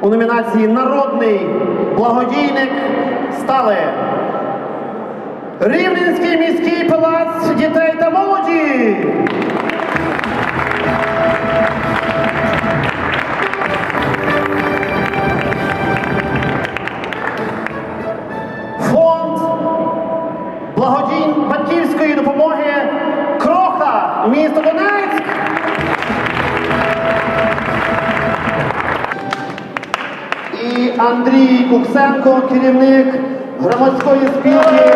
У номінації Народний благодійник стали Рівненський міський палац дітей та молоді. Фонд благодійн батьківської допомоги Кроха, місто Донецьк. Андрій Куксенко, керівник громадської спілки.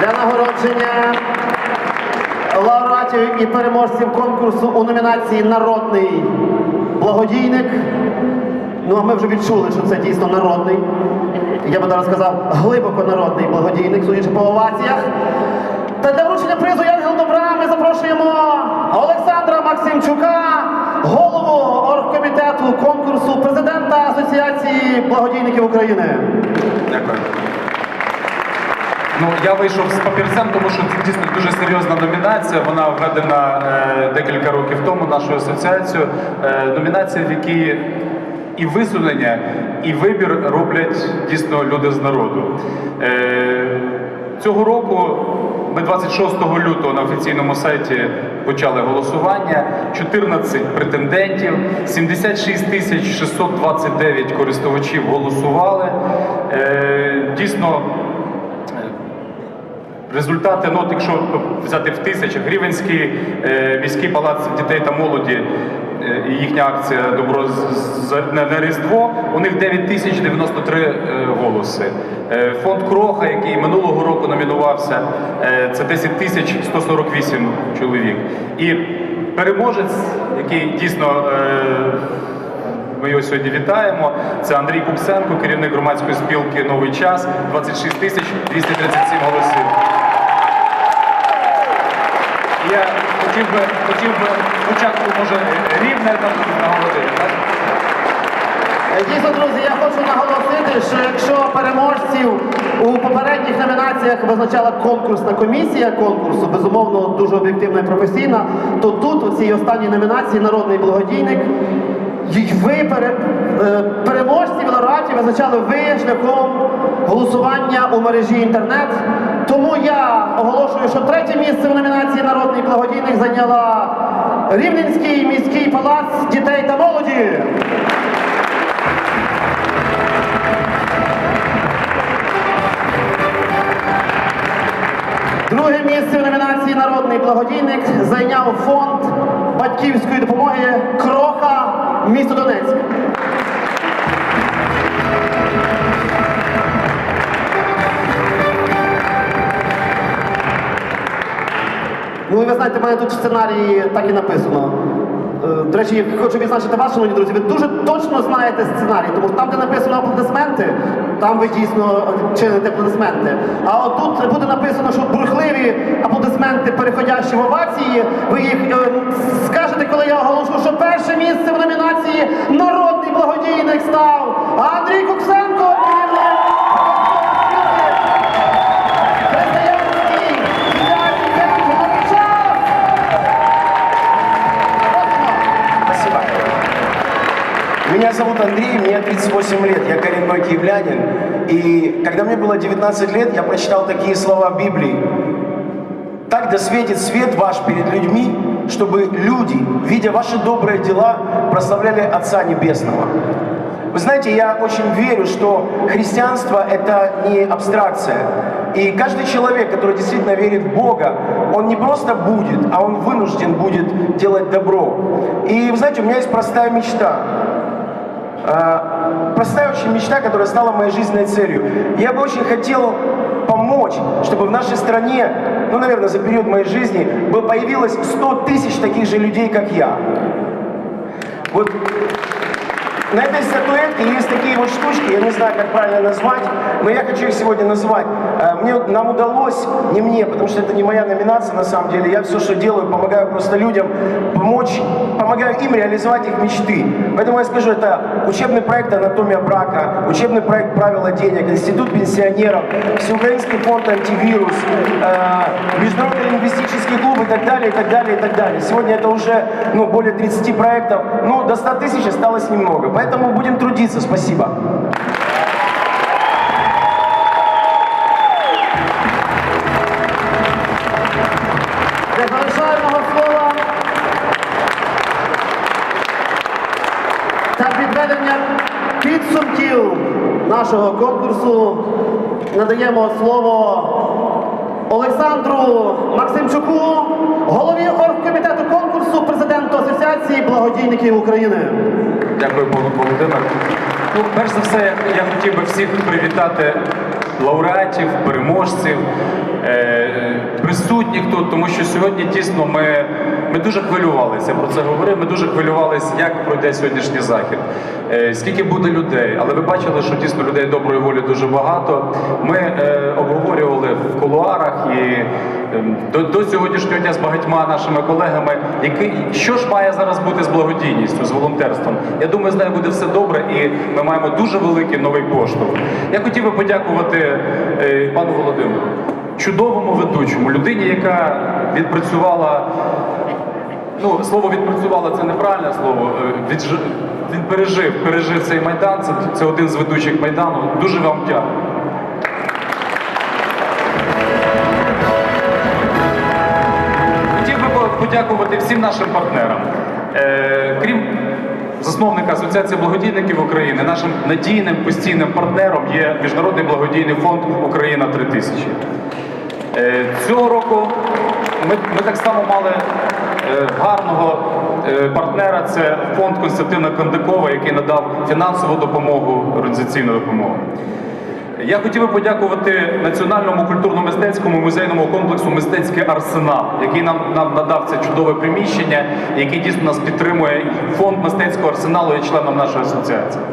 Для лауреатів і переможців конкурсу у номінації Народний благодійник. Ну, а ми вже відчули, що це дійсно народний. Я би зараз сказав, глибоко народний благодійник, судячи по оваціях. Та для вручення призу Янгел Добра ми запрошуємо Олександра Максимчука, голову оргкомітету конкурсу президента Асоціації благодійників України. Дякую. Ну, я вийшов з папірцем, тому що це дійсно дуже серйозна номінація. Вона введена е, декілька років тому нашою асоціацією. Е, номінація, в якій і висунення, і вибір роблять дійсно люди з народу. Е, цього року ми 26 лютого на офіційному сайті почали голосування. 14 претендентів, 76 тисяч 629 користувачів голосували. Е, дійсно. Результати, ну, якщо взяти в тисячах, Рівенський е, міський палац дітей та молоді е, і їхня акція Добро на, на Різдво, у них 9093 е, голоси. Е, фонд Кроха, який минулого року номінувався, е, це 10 тисяч 148 чоловік. І переможець, який дійсно. Е, ми його сьогодні вітаємо. Це Андрій Купсенко, керівник громадської спілки Новий час, 26 тисяч 237 голосів. Я хотів би, хотів би спочатку, може, рівне там нагородити, так? Е, Дійсно, друзі, я хочу наголосити, що якщо переможців у попередніх номінаціях визначала конкурсна комісія конкурсу, безумовно дуже об'єктивна і професійна, то тут, у цій останній номінації Народний благодійник, ви пере, е, переможців лауреатів визначали ви шляхом голосування у мережі інтернет. Тому я оголошую, що третє місце в номінації Народний благодійник зайняла Рівненський міський палац дітей та молоді. Друге місце в номінації Народний благодійник зайняв фонд батьківської допомоги Кроха місто Донецьк. Ну і ви знаєте, в мене тут в сценарії так і написано. Е, До речі, хочу відзначити вас, шановні друзі, ви дуже точно знаєте сценарій, тому там, де написано аплодисменти, там ви дійсно чините аплодисменти. А от тут буде написано, що бурхливі аплодисменти, переходящі в овації, ви їх е, скажете, коли я оголошу, що перше місце в номінації Народний благодійник став Андрій Куксенко Меня зовут Андрей, мне 38 лет, я коренной киевлянин. И когда мне было 19 лет, я прочитал такие слова Библии. Так да светит свет ваш перед людьми, чтобы люди, видя ваши добрые дела, прославляли Отца Небесного. Вы знаете, я очень верю, что христианство – это не абстракция. И каждый человек, который действительно верит в Бога, он не просто будет, а он вынужден будет делать добро. И вы знаете, у меня есть простая мечта. Э, Простая очень мечта, которая стала моей жизненной целью. Я бы очень хотел помочь, чтобы в нашей стране, ну, наверное, за период моей жизни, бы появилось 100 тысяч таких же людей, как я. Вот На этой статуэтке есть такие вот штучки, я не знаю, как правильно назвать, но я хочу их сегодня назвать. Э, Мне, нам удалось, не мне, потому что это не моя номинация на самом деле, я все, что делаю, помогаю просто людям помочь, помогаю им реализовать их мечты. Поэтому я скажу, это учебный проект «Анатомия брака», учебный проект «Правила денег», Институт пенсионеров, Всеукраинский фонд «Антивирус», э, Международный лингвистический клуб и так далее, и так далее, и так далее. Сегодня это уже ну, более 30 проектов, ну, до 100 тысяч осталось немного. Поэтому будем трудиться. Спасибо. Завершального слова та підведення підсумків нашого конкурсу надаємо слово Олександру Максимчуку, голові оргкомітету конкурсу, президенту Асоціації благодійників України. Ну, перш за все, я хотів би всіх привітати лауреатів, переможців, е, присутніх тут, тому що сьогодні дійсно ми, ми дуже хвилювалися. Я про це говорив. Ми дуже хвилювалися, як пройде сьогоднішній захід, е, скільки буде людей. Але ви бачили, що дійсно людей доброї волі дуже багато. Ми е, обговорювали в кулуарах і ем, до, до сьогоднішнього дня з багатьма нашими колегами, який, що ж має зараз бути з благодійністю, з волонтерством. Я думаю, з нею буде все добре, і ми маємо дуже великий новий поштовх. Я хотів би подякувати е, пану Володимиру, чудовому ведучому, людині, яка відпрацювала. Ну, слово відпрацювала це неправильне слово. Е, відж- Він пережив, пережив цей майдан. Це, це один з ведучих майдану. Дуже вам дякую. Хотів би подякувати всім нашим партнерам. Е, крім засновника Асоціації благодійників України, нашим надійним постійним партнером є Міжнародний благодійний фонд Україна 3000. Е, Цього року ми, ми так само мали е, гарного е, партнера. Це фонд Константина Кондакова, який надав фінансову допомогу, організаційну допомогу. Я хотів би подякувати Національному культурно-мистецькому музейному комплексу Мистецький арсенал, який нам, нам надав це чудове приміщення, який дійсно нас підтримує. Фонд мистецького арсеналу є членом нашої асоціації.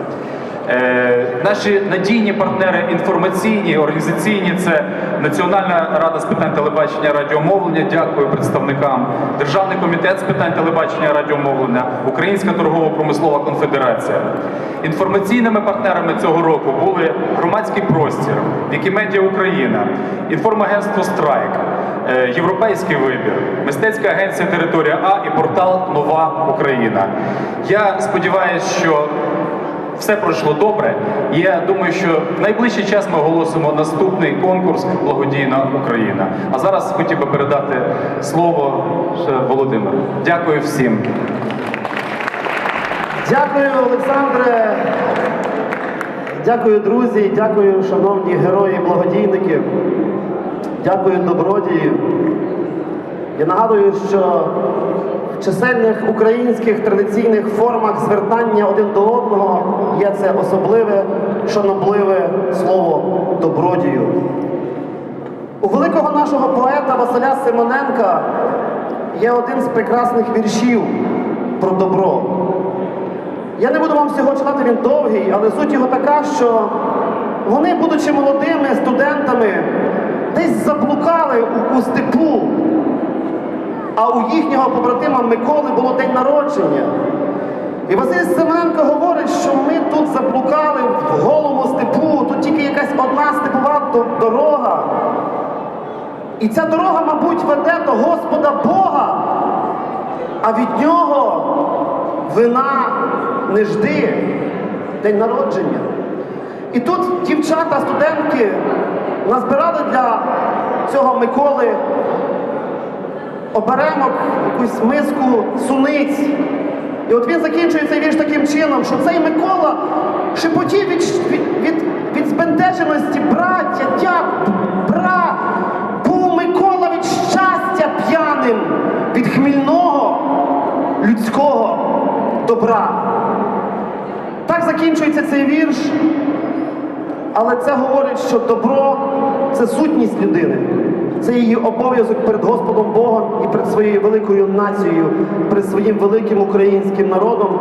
Е, наші надійні партнери інформаційні, організаційні це Національна рада з питань телебачення радіомовлення. Дякую представникам, Державний комітет з питань телебачення радіомовлення, Українська торгово-промислова конфедерація. Інформаційними партнерами цього року були громадський простір, Вікімедіа Україна, інформагентство Страйк. е, Європейський вибір, мистецька агенція Територія А і портал Нова Україна. Я сподіваюся, що все пройшло добре. Я думаю, що в найближчий час ми оголосимо наступний конкурс Благодійна Україна. А зараз хотів би передати слово Володимиру. Дякую всім. Дякую, Олександре. Дякую, друзі, дякую, шановні герої, благодійники. Дякую, добродії. Я нагадую, що в чисельних українських традиційних формах звертання один до одного є це особливе, шанобливе слово добродію. У великого нашого поета Василя Симоненка є один з прекрасних віршів про добро. Я не буду вам всього читати, він довгий, але суть його така, що вони, будучи молодими студентами, десь заблукали у, у степу, а у їхнього побратима Миколи було день народження. І Василь Семененко говорить, що ми тут заблукали в голому степу, тут тільки якась одна степова дорога. І ця дорога, мабуть, веде до Господа Бога, а від нього вина не жди день народження. І тут дівчата, студентки назбирали для цього Миколи оберемок, якусь миску суниць. І от він закінчує цей вірш таким чином, що цей Микола шепотів від, від, від, від збентеженості, браття, дяк, бра, був Микола від щастя п'яним, від хмільного людського добра. Так закінчується цей вірш, але це говорить, що добро це сутність людини. Це її обов'язок перед Господом Богом і перед своєю великою нацією, перед своїм великим українським народом.